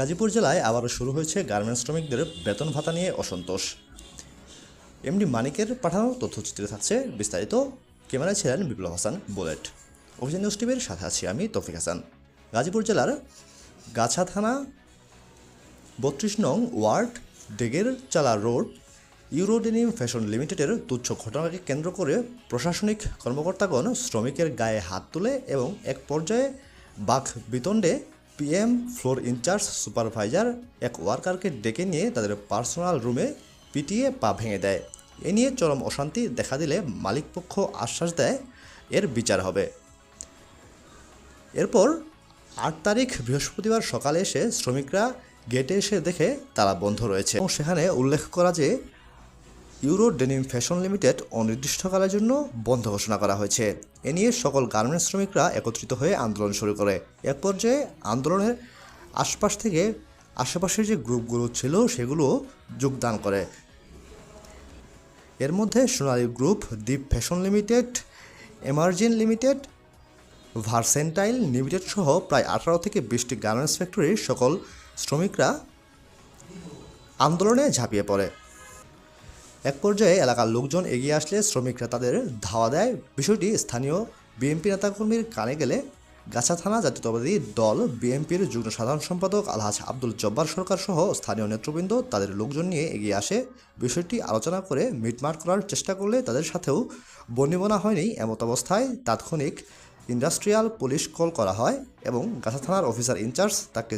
গাজীপুর জেলায় আবারও শুরু হয়েছে গার্মেন্টস শ্রমিকদের বেতন ভাতা নিয়ে অসন্তোষ। এমডি মানিকের পাঠানো তথ্যচিত্রে থাকছে বিস্তারিত। ক্যামেরায় ছিলেন বিপ্লব হাসান, বুলেট। অভিযান নিউজ টিভির সাথে আছি আমি তফিক হাসান। গাজীপুর জেলার গাছা থানা বত্রিশ নং ওয়ার্ড ডেগের চালা রোড ইউরোডেনিম ফ্যাশন লিমিটেডের তুচ্ছ ঘটনাকে কেন্দ্র করে প্রশাসনিক কর্মকর্তাগণ শ্রমিকের গায়ে হাত তুলে এবং এক পর্যায়ে বাঘ বিতণ্ডে পিএম ফ্লোর ইনচার্জ, সুপারভাইজার এক ওয়ার্কারকে ডেকে নিয়ে তাদের পার্সোনাল রুমে পিটিয়ে পা ভেঙে দেয়। এ নিয়ে চরম অশান্তি দেখা দিলে মালিকপক্ষ আশ্বাস দেয়, এর বিচার হবে। এরপর আট তারিখ বৃহস্পতিবার সকালে এসে শ্রমিকরা গেটে এসে দেখে তারা বন্ধ রয়েছে। এবং সেখানে উল্লেখ করা যে ইউরো ডেনিম ফ্যাশন লিমিটেড অনির্দিষ্টকালের জন্য বন্ধ ঘোষণা করা হয়েছে। এ নিয়ে সকল গার্মেন্টস শ্রমিকরা একত্রিত হয়ে আন্দোলন শুরু করে। এক পর্যায়ে আন্দোলনের আশপাশ থেকে আশেপাশের যে গ্রুপগুলো ছিল সেগুলো যোগদান করে। এর মধ্যে Sonali group, Dip fashion limited, emerging limited, versatile limited সহ প্রায় আঠারো থেকে বিশটি গার্মেন্টস ফ্যাক্টরির সকল শ্রমিকরা আন্দোলনে ঝাঁপিয়ে পড়ে। এক পর্যায়ে এলাকার লোকজন এগিয়ে আসলে শ্রমিকরা তাদের ধাওয়া দেয়। বিষয়টি স্থানীয় বিএনপি নেতাকর্মীর কানে গেলে গাছা থানা জাতীয়তাবাদী দল বিএনপির যুগ্ম সাধারণ সম্পাদক আলহাজ আব্দুল জব্বার সরকার সহ স্থানীয় নেতৃবৃন্দ তাদের লোকজন নিয়ে এগিয়ে আসে। বিষয়টি আলোচনা করে মিটমাট করার চেষ্টা করলে তাদের সাথেও বনিবনা হয়নি এমত অবস্থায় তাৎক্ষণিক ইন্ডাস্ট্রিয়াল পুলিশ কল করা হয় এবং গাছা থানার অফিসার ইনচার্জ তাকে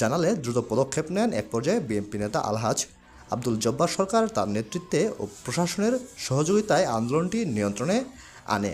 জানালে দ্রুত পদক্ষেপ নেন। এক পর্যায়ে বিএনপি নেতা আলহাজ আব্দুল জব্বার সরকার তার নেতৃত্বে ও প্রশাসনের সহযোগিতায় আন্দোলনটি নিয়ন্ত্রণে আনে।